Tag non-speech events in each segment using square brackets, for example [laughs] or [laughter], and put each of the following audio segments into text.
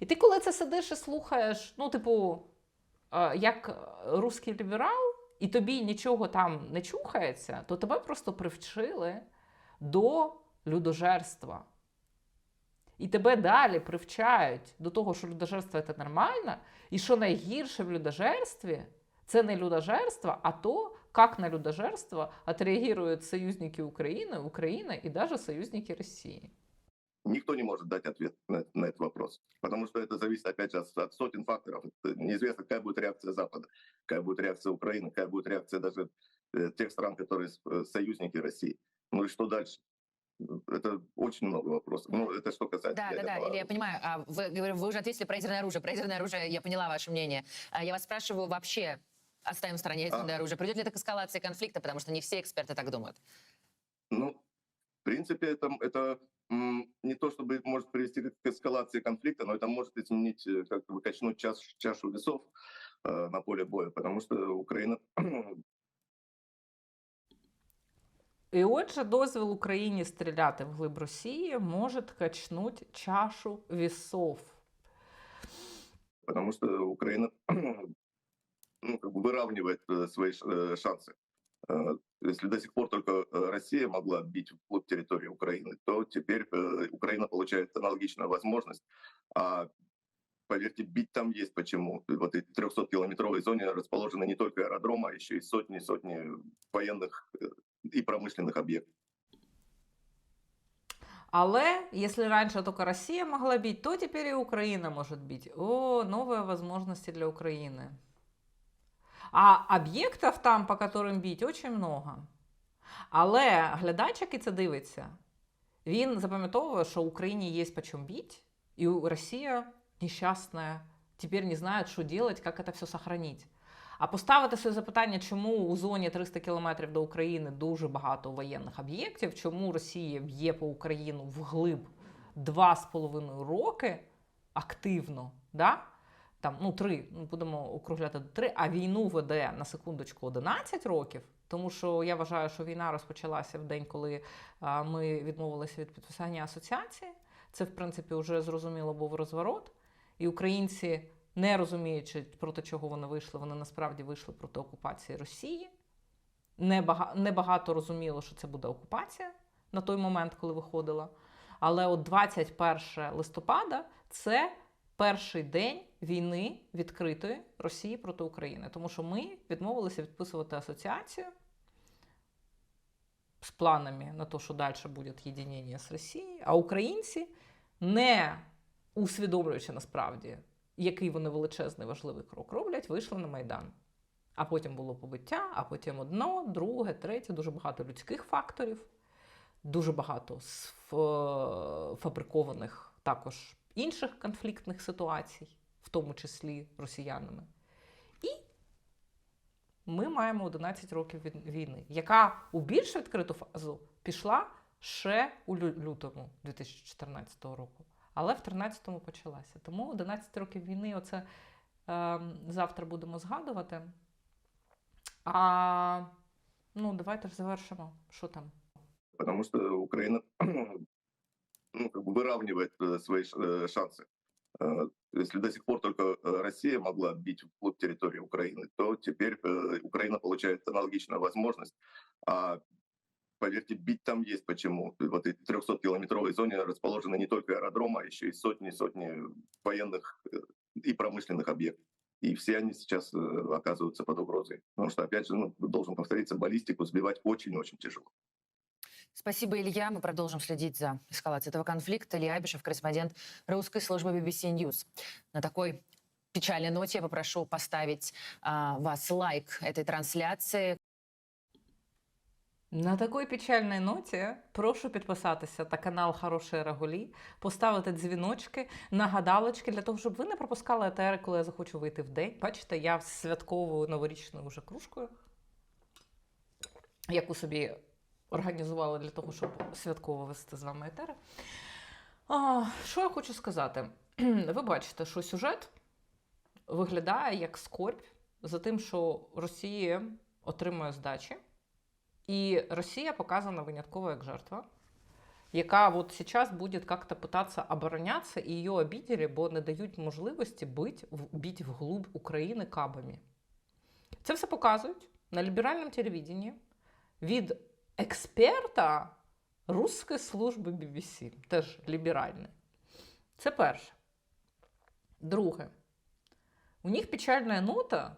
І ти, коли це сидиш і слухаєш, ну, типу, е, як русський ліберал, і тобі нічого там не чухається, то тебе просто привчили до людожерства. І тебе далі привчають до того, що людожерство це нормально, і що найгірше в людожерстві це не людожерство, а то, як на людожерство отреагируют союзники Украины, Украина и даже союзники России. Никто не может дать ответ на, на этот вопрос, потому что это зависит, опять же, от, от сотен факторов. Неизвестно, какая будет реакция Запада, какая будет реакция Украины, какая будет реакция даже э, тех стран, которые э, союзники России. Ну и что дальше? Это очень много вопросов. Ну, это что касается... Да, да, да, Илья, я понимаю. А Вы, вы уже ответили про ядерное оружие. Про ядерное оружие я поняла ваше мнение. А Я вас спрашиваю вообще, оставим в стороне ядерное оружие, придет ли это к эскалации конфликта, потому что не все эксперты так думают. Ну, в принципе, это, это не то, чтобы может привести к эскалации конфликта, но это может изменить, э, как бы качнуть час, чашу весов э, на поле боя, потому что Украина [clears throat] І отже, дозвіл Україні стріляти в глиб Росії може качнути чашу вісов. потому что Украина [clears throat] ну, как бы выравнивает э, свои ш- э, шансы. Если до сих пор только э, Россия могла бить вглубь территории Украины, то теперь э, Украина получает аналогичную возможность. А поверьте, бить там есть почему. В этой 300-километровой зоне расположены не только аэродромы, а еще и сотни-сотни военных э, и промышленных объектов. Але если раньше только Россия могла бить, то теперь и Украина может бить. О, новые возможности для Украины. А об'єктів там, по которым бить, очень много. Але глядач, який це дивиться, він запам'ятовує, що Україні є по чому бить, і Росія нещасна, тепер не знає, що робити, як це все сохранити. А поставити собі запитання, чому у зоні 300 кілометрів до України дуже багато воєнних об'єктів, чому Росія б'є по Україну вглиб 2,5 роки активно, да? Там, ну, 3, ну, будемо округляти до 3, а війну веде на секундочку 11 років. Тому що я вважаю, що війна розпочалася в день, коли ми відмовилися від підписання асоціації. Це, в принципі, вже зрозуміло був розворот. І українці, не розуміючи, проти чого вони вийшли, вони насправді вийшли проти окупації Росії. Небага- Небагато розуміло, що це буде окупація на той момент, коли виходила. Але от 21 листопада це перший день війни відкритої Росії проти України. Тому що ми відмовилися відписувати асоціацію з планами на те, що далі буде єдинення з Росією, а українці, не усвідомлюючи насправді, який вони величезний важливий крок роблять, вийшли на Майдан. А потім було побиття, а потім одно, друге, третє, дуже багато людських факторів, дуже багато фабрикованих також інших конфліктних ситуацій, в тому числі росіянами. І ми маємо 11 років від- війни, яка у більш відкриту фазу пішла ще у лю- лютому 2014 року. Але в 13-му почалася. Тому 11 років війни, оце е, завтра будемо згадувати. А ну, давайте ж завершимо. Що там? потому что Украина ну, как бы выравнивает э, свои ш- э, шансы. Э, Если до сих пор только э, Россия могла бить вглубь территории Украины, то теперь э, Украина получает аналогичную возможность. А поверьте, бить там есть почему. В этой 300-километровой зоне расположены не только аэродромы, а еще и сотни-сотни военных и промышленных объектов. И все они сейчас оказываются под угрозой. Потому что, опять же, ну, должен повториться, баллистику сбивать очень-очень тяжело. Спасибо, Илья. Мы продолжим следить за эскалацией этого конфликта. Илья Абишев, корреспондент русской службы BBC News. На такой печальной ноте я попрошу поставить а, вас лайк этой трансляции. На такій печальній ноті прошу підписатися на канал Хороші Рагулі, поставити дзвіночки, нагадалочки для того, щоб ви не пропускали етери, коли я захочу вийти в день. Бачите, я з святковою новорічною вже кружкою, яку собі організувала для того, щоб святково вести з вами етери. А, що я хочу сказати? [clears throat] Ви бачите, що сюжет виглядає як скорбь за тим, що Росія отримує здачі. І Росія показана винятково як жертва. яка вот сейчас будет как-то пытаться обороняться, і її обідели, бо не дають можливості бить, бить вглубь України кабами. Це все показують на ліберальному телевіденні від експерта Руської служби BBC, теж ліберальний. Це перше. Друге. У них печальна нота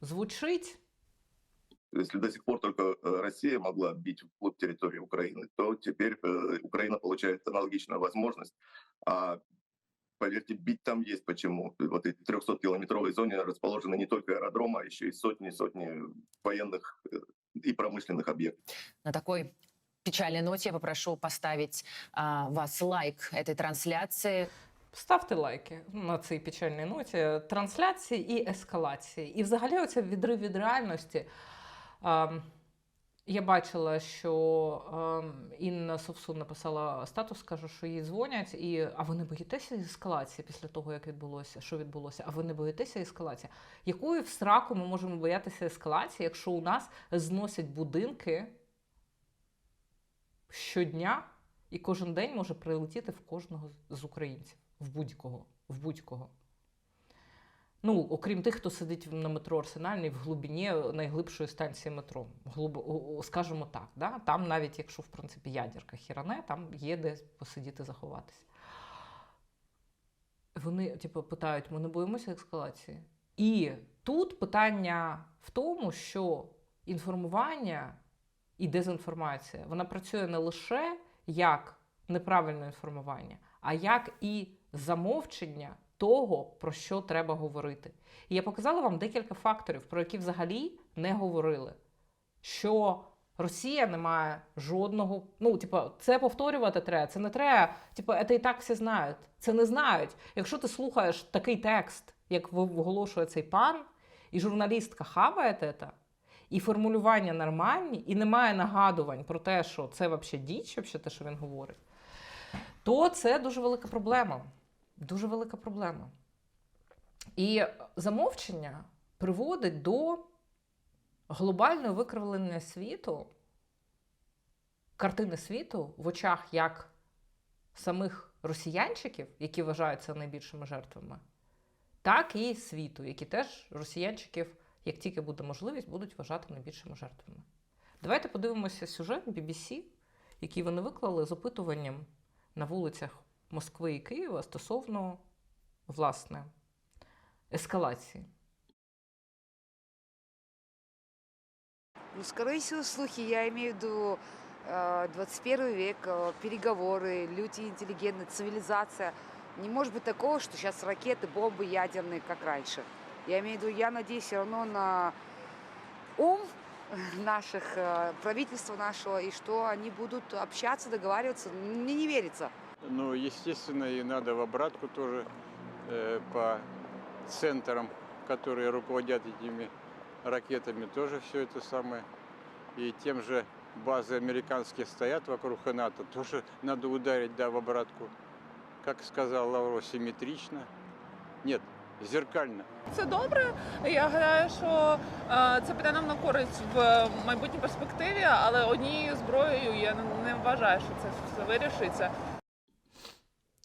звучить Если до сих пор только э, Россия могла бить вглубь территории Украины, то теперь э, Украина получает аналогичную возможность. А поверьте, бить там есть почему. В этой 300-километровой зоне расположены не только аэродромы, а еще и сотни и сотни военных э, и промышленных объектов. На такой печальной ноте я попрошу поставить а, вас лайк этой трансляции. Ставте лайки на цій печальній ноті трансляції і ескалації. І взагалі оце відрив від реальності. Ем, я бачила, що ем, Інна Совсун написала статус, каже, що їй дзвонять, і а ви не боїтеся ескалації після того, як відбулося, що відбулося? А ви не боїтеся ескалації? Якої в сраку ми можемо боятися ескалації, якщо у нас зносять будинки щодня, і кожен день може прилетіти в кожного з українців, в будь-кого, в будь-кого. Ну, окрім тих, хто сидить на метро Арсенальній в глибині найглибшої станції метро. Глиб... о- о, Скажімо так, да? там навіть якщо, в принципі, ядерка хіране, там є де посидіти, заховатися. Вони, типу, питають: ми не боїмося ескалації. І тут питання в тому, що інформування і дезінформація вона працює не лише як неправильне інформування, а як і замовчення того, про що треба говорити. І я показала вам декілька факторів, про які взагалі не говорили. Що Росія не має жодного. Ну, типу, це повторювати треба. Це не треба. Типу, це і так всі знають. Це не знають. Якщо ти слухаєш такий текст, як виголошує цей пан, і журналістка хаває це, і формулювання нормальні, і немає нагадувань про те, що це взагалі діч, вообще те, що він говорить, то це дуже велика проблема. Дуже велика проблема. І замовчення приводить до глобального викривлення світу, картини світу в очах як самих росіянчиків, які вважаються найбільшими жертвами, так і світу, які теж росіянчиків, як тільки буде можливість, будуть вважати найбільшими жертвами. Давайте подивимося сюжет BBC, який вони виклали з опитуванням на вулицях Москви і Києва стосовно власне ескалації. Ну, скорее всего, слухи, я имею в виду э, 21 век, э, переговоры, люди интеллигентные, цивилизация. Не может быть такого, что сейчас ракеты, бомбы ядерные, как раньше. Я имею в виду, я надеюсь все равно на ум наших, э, правительства нашего, и что они будут общаться, договариваться. Мне не верится. Ну, естественно, и надо в обратку тоже э, по центрам, которые руководят этими ракетами, тоже все это самое. И тем же базы американские стоят вокруг НАТО, тоже [laughs] надо ударить, да, в обратку. Как сказал Лавров, симметрично. Нет, зеркально. Це добре. Я гадаю, що е, це піде нам на користь в майбутній перспективі, але однією зброєю я не- не вважаю, що це все вирішиться.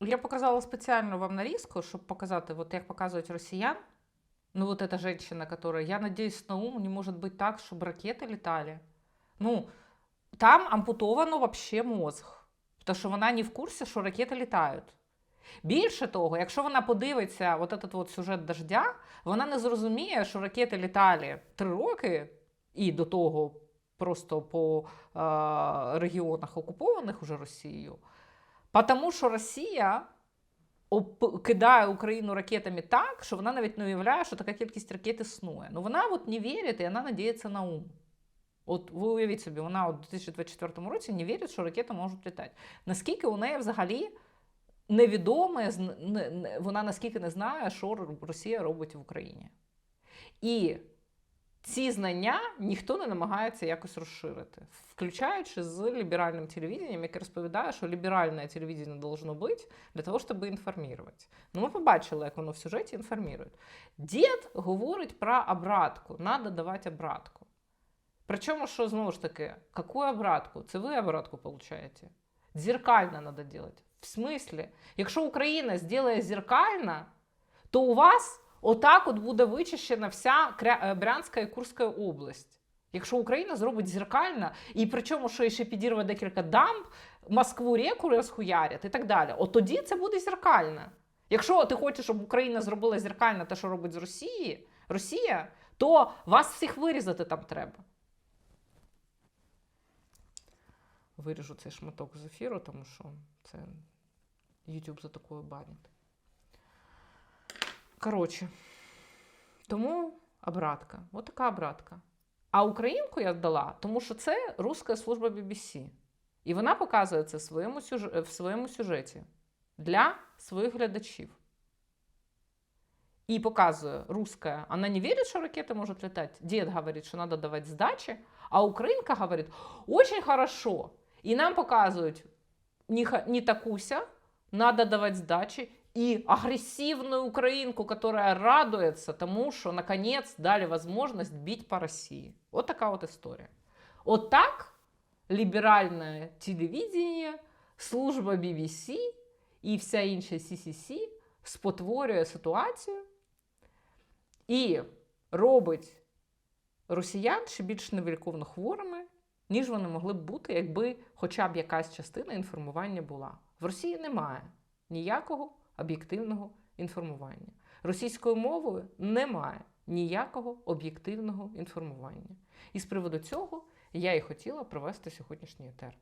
Я показала специально вам нарезку, чтобы показать, вот як показывают россиян. Ну, вот эта женщина, которая, я надеюсь, на ум не может быть так, чтобы ракеты летали. Ну, там ампутовано вообще мозг. Тому що вона не в курсі, що ракети літають. Більше того, якщо вона подивиться от этот от сюжет дождя, вона не зрозуміє, що ракети літали три роки і до того просто по е, регіонах окупованих уже Росією. Потому що Росія кидає Україну ракетами так, що вона навіть не уявляє, що така кількість ракет існує. Ну вона от не вірить і вона надіється на ум. От ви уявіть собі, вона у 2024 році не вірить, що ракети можуть літати. Наскільки у неї взагалі невідоме, вона наскільки не знає, що Росія робить в Україні. І ці знання ніхто не намагається якось розширити, включаючи з ліберальним телевізієм, яке розповідає, що ліберальне телевізійне должно бути для того, щоб інформувати. Ну, ми побачили, як воно в сюжеті інформує. Дід говорить про обратку, треба давати обратку. Причому, що знову ж таки, яку обратку? Це ви обратку получаєте? Дзеркально надо делать. В смислі? Якщо Україна зробить зеркально, то у вас отак от буде вичищена вся е, Брянська і Курська область. Якщо Україна зробить зеркально, і причому, що ще підірве декілька дамб, Москву реку розхуярять і так далі, от тоді це буде зеркально. Якщо ти хочеш, щоб Україна зробила зеркально те, що робить з Росії, Росія, то вас всіх вирізати там треба. Виріжу цей шматок з ефіру, тому що це YouTube за такою банить. Коротше, тому обратка. От така обратка. А українку я дала, тому що це руська служба BBC. І вона показує це в своєму, сюж- в своєму сюжеті для своїх глядачів. И показываю, русская, она не верит, что ракеты могут летать. Дед говорит, что надо давать сдачи, а украинка говорит, очень хорошо. И нам показывают, не, ха- не такуся, надо давать сдачи. И агрессивную украинку, которая радуется тому, что наконец дали возможность бить по России. Вот такая вот история. Вот так либеральное телевидение, служба BBC і вся інша CCC спотворює ситуацію і робить росіян ще більш невиліковно хворими, ніж вони могли б бути, якби хоча б якась частина інформування була. В Росії немає ніякого об'єктивного інформування. Російською мовою немає ніякого об'єктивного інформування. І з приводу цього я і хотіла провести сьогоднішній етер.